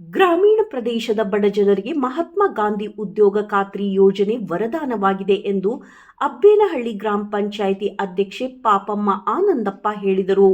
ಗ್ರಾಮೀಣ ಪ್ರದೇಶದ ಬಡಜನರಿಗೆ ಮಹಾತ್ಮ ಗಾಂಧಿ ಉದ್ಯೋಗ ಖಾತ್ರಿ ಯೋಜನೆ ವರದಾನವಾಗಿದೆ ಎಂದು ಅಬ್ಬೇನಹಳ್ಳಿ ಗ್ರಾಮ ಪಂಚಾಯಿತಿ ಅಧ್ಯಕ್ಷೆ ಪಾಪಮ್ಮ ಆನಂದಪ್ಪ ಹೇಳಿದರು.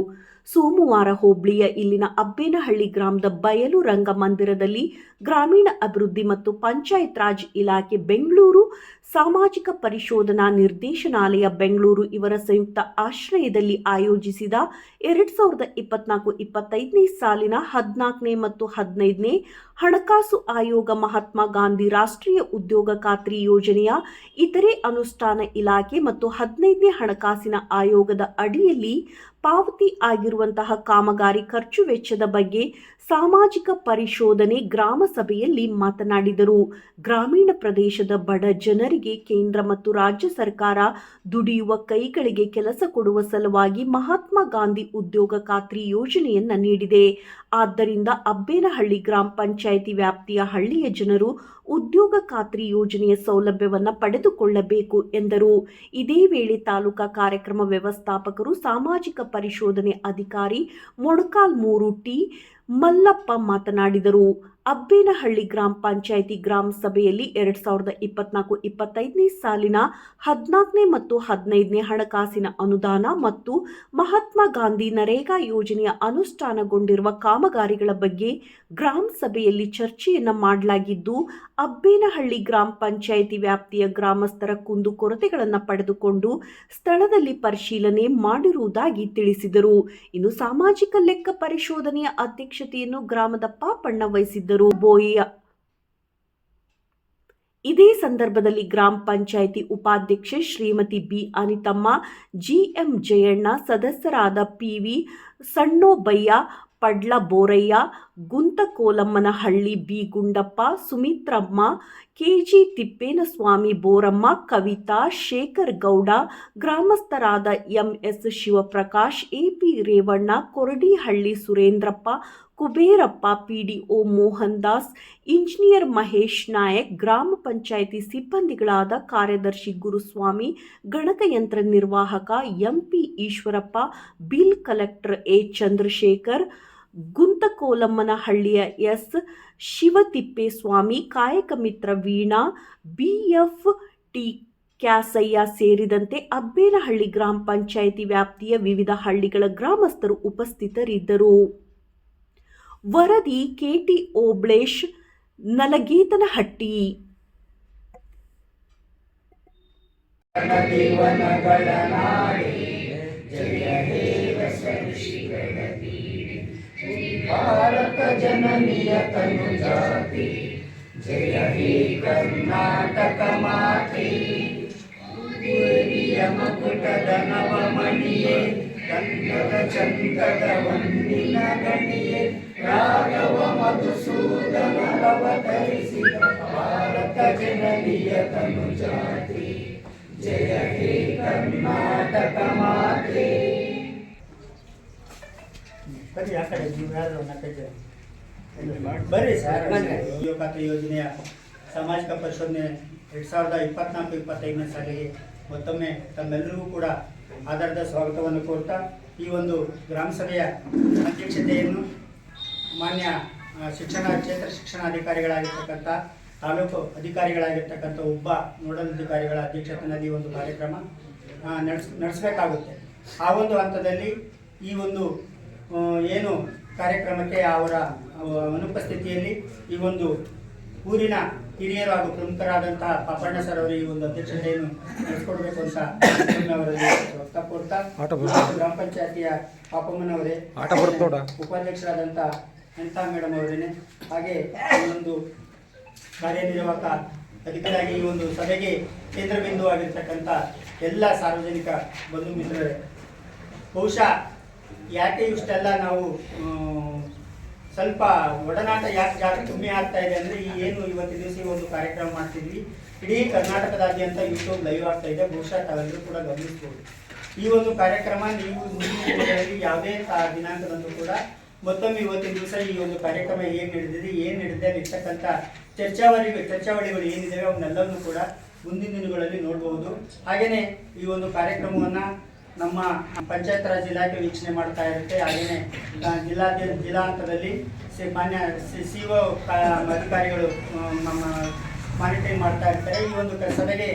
ಸೋಮವಾರ ಹೋಬಳಿಯ ಇಲ್ಲಿನ ಅಬ್ಬೇನಹಳ್ಳಿ ಗ್ರಾಮದ ಬಯಲು ರಂಗಮಂದಿರದಲ್ಲಿ ಗ್ರಾಮೀಣ ಅಭಿವೃದ್ಧಿ ಮತ್ತು ಪಂಚಾಯತ್ ರಾಜ್ ಇಲಾಖೆ ಬೆಂಗಳೂರು ಸಾಮಾಜಿಕ ಪರಿಶೋಧನಾ ನಿರ್ದೇಶನಾಲಯ ಬೆಂಗಳೂರು ಇವರ ಸಂಯುಕ್ತ ಆಶ್ರಯದಲ್ಲಿ ಆಯೋಜಿಸಿದ ಎರಡ್ ಸಾವಿರದ ಇಪ್ಪತ್ನಾಲ್ಕು ಇಪ್ಪತ್ತೈದನೇ ಸಾಲಿನ ಹದಿನಾಲ್ಕನೇ ಮತ್ತು ಹದಿನೈದನೇ ಹಣಕಾಸು ಆಯೋಗ ಮಹಾತ್ಮ ಗಾಂಧಿ ರಾಷ್ಟ್ರೀಯ ಉದ್ಯೋಗ ಖಾತ್ರಿ ಯೋಜನೆಯ ಇತರೆ ಅನುಷ್ಠಾನ ಇಲಾಖೆ ಮತ್ತು ಹದಿನೈದನೇ ಹಣಕಾಸಿನ ಆಯೋಗದ ಅಡಿಯಲ್ಲಿ ಪಾವತಿ ಆಗಿರುವಂತಹ ಕಾಮಗಾರಿ ಖರ್ಚು ವೆಚ್ಚದ ಬಗ್ಗೆ ಸಾಮಾಜಿಕ ಪರಿಶೋಧನೆ ಗ್ರಾಮ ಸಭೆಯಲ್ಲಿ ಮಾತನಾಡಿದರು. ಗ್ರಾಮೀಣ ಪ್ರದೇಶದ ಬಡ ಜನರಿಗೆ ಕೇಂದ್ರ ಮತ್ತು ರಾಜ್ಯ ಸರ್ಕಾರ ದುಡಿಯುವ ಕೈಗಳಿಗೆ ಕೆಲಸ ಕೊಡುವ ಸಲುವಾಗಿ ಮಹಾತ್ಮ ಗಾಂಧಿ ಉದ್ಯೋಗ ಖಾತ್ರಿ ಯೋಜನೆಯನ್ನ ನೀಡಿದೆ. ಆದ್ದರಿಂದ ಅಬ್ಬೇನಹಳ್ಳಿ ಗ್ರಾಮ ಪಂಚಾಯಿತಿ ವ್ಯಾಪ್ತಿಯ ಹಳ್ಳಿಯ ಜನರು ಉದ್ಯೋಗ ಖಾತ್ರಿ ಯೋಜನೆಯ ಸೌಲಭ್ಯವನ್ನು ಪಡೆದುಕೊಳ್ಳಬೇಕು ಎಂದರು. ಇದೇ ವೇಳೆ ತಾಲೂಕಾ ಕಾರ್ಯಕ್ರಮ ವ್ಯವಸ್ಥಾಪಕರು ಸಾಮಾಜಿಕ ಪರಿಶೋಧನೆ ಅಧಿಕಾರಿ ಮೊಣಕಾಲ್ ಮೂರು ಟಿ. ಮಲ್ಲಪ್ಪ ಮಾತನಾಡಿದರು. ಅಬ್ಬೇನಹಳ್ಳಿ ಗ್ರಾಮ ಪಂಚಾಯಿತಿ ಗ್ರಾಮ ಸಭೆಯಲ್ಲಿ ಎರಡ್ ಸಾವಿರದ ಇಪ್ಪತ್ನಾಲ್ಕು ಇಪ್ಪತ್ತೈದನೇ ಸಾಲಿನ ಹದಿನಾಲ್ಕನೇ ಮತ್ತು ಹದಿನೈದನೇ ಹಣಕಾಸಿನ ಅನುದಾನ ಮತ್ತು ಮಹಾತ್ಮ ಗಾಂಧಿ ನರೇಗಾ ಯೋಜನೆಯ ಅನುಷ್ಠಾನಗೊಂಡಿರುವ ಕಾಮಗಾರಿಗಳ ಬಗ್ಗೆ ಗ್ರಾಮ ಸಭೆಯಲ್ಲಿ ಚರ್ಚೆಯನ್ನ ಮಾಡಲಾಗಿದ್ದು, ಅಬ್ಬೇನಹಳ್ಳಿ ಗ್ರಾಮ ಪಂಚಾಯಿತಿ ವ್ಯಾಪ್ತಿಯ ಗ್ರಾಮಸ್ಥರ ಕುಂದುಕೊರತೆಗಳನ್ನು ಪಡೆದುಕೊಂಡು ಸ್ಥಳದಲ್ಲಿ ಪರಿಶೀಲನೆ ಮಾಡಿರುವುದಾಗಿ ತಿಳಿಸಿದರು. ಇನ್ನು ಸಾಮಾಜಿಕ ಲೆಕ್ಕ ಪರಿಶೋಧನೆಯ ಅಧ್ಯಕ್ಷತೆಯನ್ನು ಗ್ರಾಮದ ಪಾಪಣ್ಣ ವಹಿಸಿದ್ದರು ಬೋಯಿಯ ಇದೇ ಸಂದರ್ಭದಲ್ಲಿ ಗ್ರಾಮ ಪಂಚಾಯಿತಿ ಉಪಾಧ್ಯಕ್ಷೆ ಶ್ರೀಮತಿ ಬಿ. ಅನಿತಮ್ಮ, ಜಿಎಂ ಜಯಣ್ಣ, ಸದಸ್ಯರಾದ PV Sannobayya, Padla Borayya, Guntakolammanahalli B. Gundappa, Sumitramma, KG Tippenaswamy Boramma, Kavitha Shekhar Gowda, ಗ್ರಾಮಸ್ಥರಾದ MS Shivaprakash AP Revanna, Koradihalli Surendrappa Kuberappa, PDO Mohan Das engineer Mahesh Nayak, ಗ್ರಾಮ ಪಂಚಾಯಿತಿ ಸಿಬ್ಬಂದಿಗಳಾದ ಕಾರ್ಯದರ್ಶಿ ಗುರುಸ್ವಾಮಿ ಗಣಕಯಂತ್ರ ನಿರ್ವಾಹಕ MP Eshwarappa, bill collector A Chandrashekhar, ಗುಂತಕೋಲಮ್ಮನಹಳ್ಳಿಯ S ಶಿವತಿಪ್ಪೇಸ್ವಾಮಿ, ಕಾಯಕ ಮಿತ್ರ Veena, ಬಿಎಫ್ T Kyasaiah ಸೇರಿದಂತೆ ಅಬ್ಬೇನಹಳ್ಳಿ ಗ್ರಾಮ ಪಂಚಾಯಿತಿ ವ್ಯಾಪ್ತಿಯ ವಿವಿಧ ಹಳ್ಳಿಗಳ ಗ್ರಾಮಸ್ಥರು ಉಪಸ್ಥಿತರಿದ್ದರು. ವರದಿ ಕೆಟಿ ಓಬ್ಳೇಶ್ ನಲಗೇತನಹಟ್ಟಿ ಭಾರತ ಜನನಿಯ ತನು ಜಾತಿ ಜಯ ಹೇ ಕರ್ನಾಟಕ ಮಾತೆ ಗುರಿಯ ಮಕುಟದ ನವಮಣಿಯೇ ಗಂಧದ ಚಂದದ ವಂದಿನ ಗಣಿಯೇ ರಾಘವ ಮಧುಸೂದನ ಅವತರಿಸಿದ ಭಾರತ ಜನನಿಯ ತನು ಜಾತಿ ಜಯ ಹೇ ಕರ್ನಾಟಕ ಮಾತೆ ಬನ್ನಿ ಆ ಕಡೆ ನೀವು ಯಾರು ನಾಲ್ಕೈದು ಜನ ಬರ್ರಿ ಸರ್ ಉದ್ಯೋಗ ಖಾತ್ರಿ ಯೋಜನೆಯ ಸಾಮಾಜಿಕ ಪರಿಶೋಧನೆ ಎರಡು ಸಾವಿರದ ಇಪ್ಪತ್ನಾಲ್ಕು ಇಪ್ಪತ್ತೈದನೇ ಸಾಲಿಗೆ ಮತ್ತೊಮ್ಮೆ ತಮ್ಮೆಲ್ಲರಿಗೂ ಕೂಡ ಆಧಾರದ ಸ್ವಾಗತವನ್ನು ಕೋರ್ತಾ ಈ ಒಂದು ಗ್ರಾಮ ಸಭೆಯ ಅಧ್ಯಕ್ಷತೆಯನ್ನು ಮಾನ್ಯ ಶಿಕ್ಷಣ, ಕ್ಷೇತ್ರ ಶಿಕ್ಷಣಾಧಿಕಾರಿಗಳಾಗಿರ್ತಕ್ಕಂಥ, ತಾಲೂಕು ಅಧಿಕಾರಿಗಳಾಗಿರ್ತಕ್ಕಂಥ ಒಬ್ಬ ನೋಡಲ್ ಅಧಿಕಾರಿಗಳ ಅಧ್ಯಕ್ಷತೆಯಲ್ಲಿ ಒಂದು ಕಾರ್ಯಕ್ರಮ ನಡೆಸ್, ನಡೆಸಬೇಕಾಗುತ್ತೆ. ಆ ಒಂದು ಹಂತದಲ್ಲಿ ಈ ಒಂದು ಏನು ಕಾರ್ಯಕ್ರಮಕ್ಕೆ ಅವರ ಅನುಪಸ್ಥಿತಿಯಲ್ಲಿ ಈ ಒಂದು ಊರಿನ ಹಿರಿಯರು ಹಾಗೂ ಪ್ರಮುಖರಾದಂತಹ ಪಾಪಣ್ಣ ಸರ್ ಅವರು ಈ ಒಂದು ಅಧ್ಯಕ್ಷತೆಯನ್ನು ನಡೆಸ್ಕೊಡ್ಬೇಕು ಅಂತ ಅವರಲ್ಲಿ ಗ್ರಾಮ ಪಂಚಾಯತಿಯ ಪಾಪಮ್ಮನವರೇ ಆಟ ಬರುತ್ತೆ ಉಪಾಧ್ಯಕ್ಷರಾದಂತ ಉಪಾಧ್ಯಕ್ಷರಾದಂಥ ಅನಿತಾ ಮೇಡಮ್ ಅವರೇನೆ ಹಾಗೆ ಒಂದು ಕಾರ್ಯನಿರ್ವಾಹಕ ಅಧಿಕಾರಿಯಾಗಿ ಈ ಒಂದು ಸಭೆಗೆ ಕೇಂದ್ರ ಬಿಂದುವಾಗಿರ್ತಕ್ಕಂಥ ಎಲ್ಲ ಸಾರ್ವಜನಿಕ ಬಂಧು ಮಿತ್ರರೇ ಬಹುಶಃ ಯಾಕೆ ಇಷ್ಟೆಲ್ಲ ನಾವು ಸ್ವಲ್ಪ ಒಡನಾಟ ಯಾಕೆ ಜಾಸ್ತಿ ಕಮ್ಮಿ ಆಗ್ತಾ ಇದೆ ಅಂದರೆ ಈ ಏನು ಇವತ್ತಿನ ದಿವಸ ಈ ಒಂದು ಕಾರ್ಯಕ್ರಮ ಮಾಡ್ತಿದ್ವಿ? ಇಡೀ ಕರ್ನಾಟಕದಾದ್ಯಂತ ಯೂಟ್ಯೂಬ್ ಲೈವ್ ಆಗ್ತಾ ಇದೆ ಬಹುಶಃ ತಾವೆಲ್ಲರೂ ಕೂಡ ಗಮನಿಸ್ಬೋದು. ಈ ಒಂದು ಕಾರ್ಯಕ್ರಮ ನೀವು ಮುಂದಿನ ಯಾವುದೇ ದಿನಾಂಕದಂದು ಕೂಡ ಮತ್ತೊಮ್ಮೆ ಇವತ್ತಿನ ದಿವಸ ಈ ಒಂದು ಕಾರ್ಯಕ್ರಮ ಏನು ನಡೆದಿದೆ ಏನು ನಡೆದಿದೆ ಅಲ್ಲಿರ್ತಕ್ಕಂಥ ಚರ್ಚಾವಳಿ ಚರ್ಚಾವಳಿಗಳು ಏನಿದ್ದಾವೆ ಅವನ್ನೆಲ್ಲವನ್ನು ಕೂಡ ಮುಂದಿನ ದಿನಗಳಲ್ಲಿ ನೋಡಬಹುದು ಹಾಗೆಯೇ ಈ ಒಂದು ಕಾರ್ಯಕ್ರಮವನ್ನು ನಮ್ಮ ಪಂಚಾಯತ್ ರಾಜ್ ಇಲಾಖೆ ವೀಕ್ಷಣೆ ಮಾಡ್ತಾ ಇರುತ್ತೆ. ಹಾಗೆಯೇ ಜಿಲ್ಲಾ ಜಿಲ್ಲಾ ಹಂತದಲ್ಲಿ ಮಾನ್ಯ ಸಿ ಒ ಅಧಿಕಾರಿಗಳು ನಮ್ಮ ಮಾನಿಟರಿಂಗ್ ಮಾಡ್ತಾ ಇರ್ತಾರೆ. ಈ ಒಂದು ಸಭೆಗೆ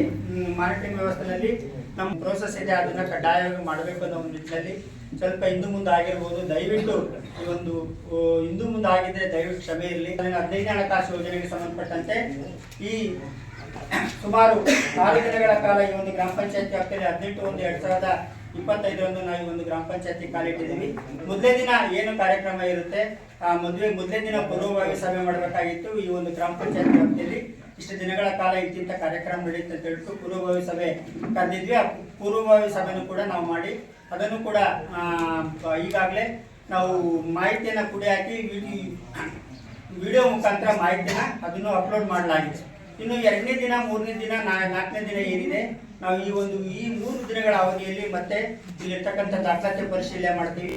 ಮಾನಿಟರಿಂಗ್ ವ್ಯವಸ್ಥೆಯಲ್ಲಿ ನಮ್ಮ ಪ್ರೋಸೆಸ್ ಇದೆ, ಅದನ್ನ ಕಡ್ಡಾಯವಾಗಿ ಮಾಡಬೇಕು ಅನ್ನೋ ಒಂದು ನಿಟ್ಟಿನಲ್ಲಿ ಸ್ವಲ್ಪ ಹಿಂದೂ ಮುಂದೆ ಆಗಿರ್ಬೋದು, ದಯವಿಟ್ಟು ಈ ಒಂದು ಹಿಂದೂ ಮುಂದೆ ಆಗಿದ್ರೆ ದಯವಿಟ್ಟು ಕ್ಷಮೆ ಇರಲಿ. ಹದಿನೈದನೇ ಹಣಕಾಸು ಯೋಜನೆಗೆ ಸಂಬಂಧಪಟ್ಟಂತೆ ಈ ಸುಮಾರು ಆರು ದಿನಗಳ ಕಾಲ ಈ ಒಂದು ಗ್ರಾಮ ಪಂಚಾಯತಿ ವ್ಯಾಪ್ತಿಯಲ್ಲಿ ಹದಿನೆಂಟು ಒಂದು ಎರಡ್ ಸಾವಿರದ ಇಪ್ಪತ್ತೈದರಂದು ನಾವು ಈ ಒಂದು ಗ್ರಾಮ ಪಂಚಾಯತಿ ಕಾಲಿಟ್ಟಿದ್ದೀವಿ. ಮೊದಲೇ ದಿನ ಏನು ಕಾರ್ಯಕ್ರಮ ಇರುತ್ತೆ? ಆ ಮದುವೆ ಮೊದಲೇ ದಿನ ಪೂರ್ವವಾಗಿ ಸಭೆ ಮಾಡಬೇಕಾಗಿತ್ತು. ಈ ಒಂದು ಗ್ರಾಮ ಪಂಚಾಯತ್ ವ್ಯಾಪ್ತಿಯಲ್ಲಿ ಇಷ್ಟು ದಿನಗಳ ಕಾಲ ಇಂತಿಂತ ಕಾರ್ಯಕ್ರಮ ನಡೆಯುತ್ತೆ ಅಂತ ಹೇಳ್ಬಿಟ್ಟು ಪೂರ್ವಭಾವಿ ಸಭೆ ಕರೆದಿದ್ವಿ. ಆ ಪೂರ್ವಭಾವಿ ಸಭೆನೂ ಕೂಡ ನಾವು ಮಾಡಿ, ಅದನ್ನು ಕೂಡ ಈಗಾಗಲೇ ನಾವು ಮಾಹಿತಿಯನ್ನು ಕೂಡಿ ಹಾಕಿ ವಿಡಿಯೋ ಮುಖಾಂತರ ಮಾಹಿತಿನ ಅದನ್ನು ಅಪ್ಲೋಡ್ ಮಾಡಲಾಗಿದೆ. ಇನ್ನು ಎರಡನೇ ದಿನ, ಮೂರನೇ ದಿನ ನಾಲ್ಕನೇ ದಿನ ಏನಿದೆ, ನಾವು ಈ ಒಂದು, ಈ ಮೂರು ದಿನಗಳ ಅವಧಿಯಲ್ಲಿ ಮತ್ತೆ ಇಲ್ಲಿರ್ತಕ್ಕಂಥ ದಾಖಲಾತಿ ಪರಿಶೀಲನೆ ಮಾಡ್ತೀವಿ.